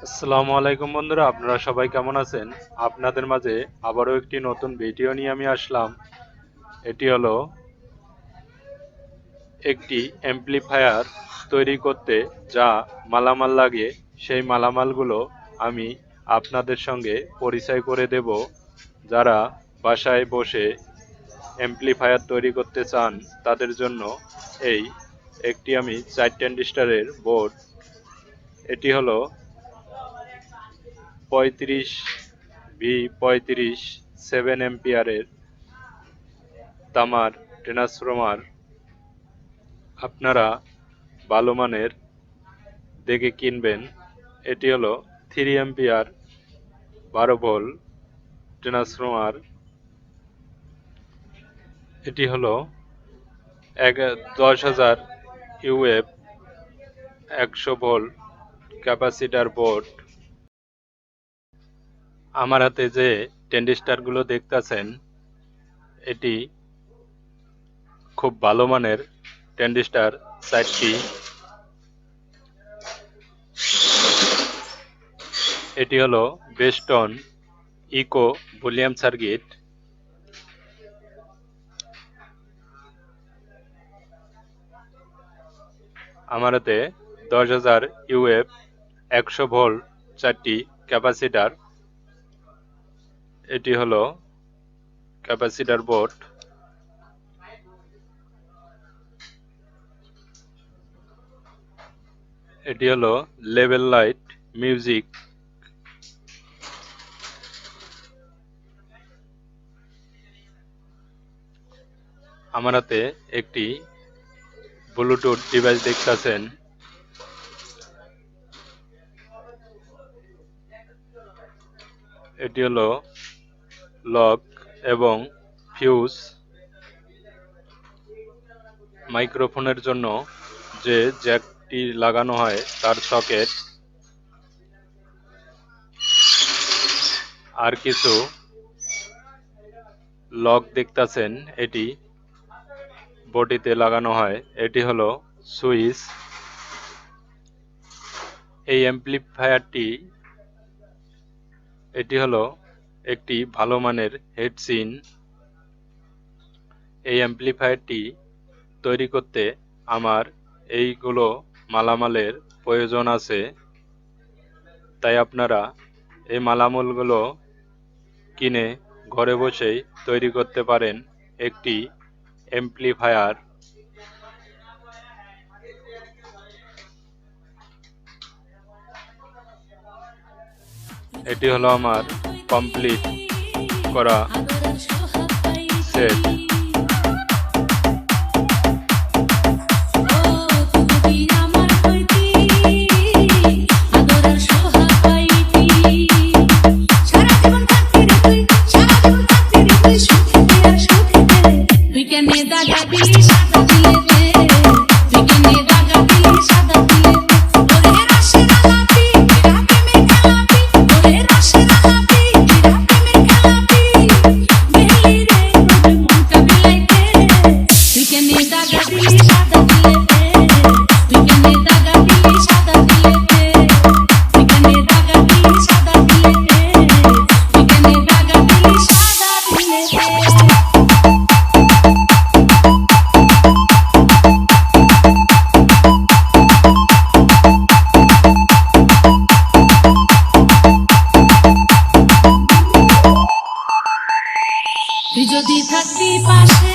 আসসালামু আলাইকুম বন্ধুরা, আপনারা সবাই কেমন আছেন? আপনাদের মাঝে আবারও একটি নতুন ভিডিও নিয়ে আমি আসলাম। এটি হলো একটি অ্যাম্প্লিফায়ার তৈরি করতে যা মালামাল লাগে, সেই মালামালগুলো আমি আপনাদের সঙ্গে পরিচয় করে দেব। যারা বাসায় বসে অ্যাম্প্লিফায়ার তৈরি করতে চান, তাদের জন্য এই একটি আমি চার ট্যান্ডিস্টারের বোর্ড এটি হলো পঁয়ত্রিশ ভি পঁয়ত্রিশ সেভেন এম্পিয়ারের তামার ট্রান্সফর্মার আপনারা ভালো মানের দেখে কিনবেন। এটি হলো থ্রি এম্পিয়ার বারো ভোল্ট ট্রান্সফর্মার এটি হলো এক দশ হাজার ইউএফ একশো ভোল্ট ক্যাপাসিটার বোর্ড। আমার হাতে যে টেন্ডিস্টারগুলো দেখতেছেন, এটি খুব ভালো মানের টেন্ডিস্টার চারটি এটি হলো বেস্টন ইকো ভলিউম সার্কিট আমার হাতে দশ হাজার ইউএফ একশো ভোল্ট চারটি ক্যাপাসিটার। এটি হলো ক্যাপাসিটার বোর্ড। এটি হলো লেভেল লাইট মিউজিক। আমার হাতে একটি ব্লুটুথ ডিভাইস দেখতেছেন। এটি হলো লক এবং ফিউজ মাইক্রোফোনের জন্য যে জ্যাকটি লাগানো হয় তার সকেট আর কিছু লক দেখতাছেন, এটি বডিতে লাগানো হয়। এটি হলো সুইচ। এই অ্যাম্প্লিফায়ারটি, এটি হলো একটি ভালো মানের হেডসিন এই অ্যাম্প্লিফায়ারটি তৈরি করতে আমার এইগুলো মালামালের প্রয়োজন আছে। তাই আপনারা এই মালামালগুলো কিনে ঘরে বসেই তৈরি করতে পারেন একটি অ্যাম্প্লিফায়ার এটি হলো আমার কমপ্লিট করা বিজ্ঞানে দাগা থাকবি পাশে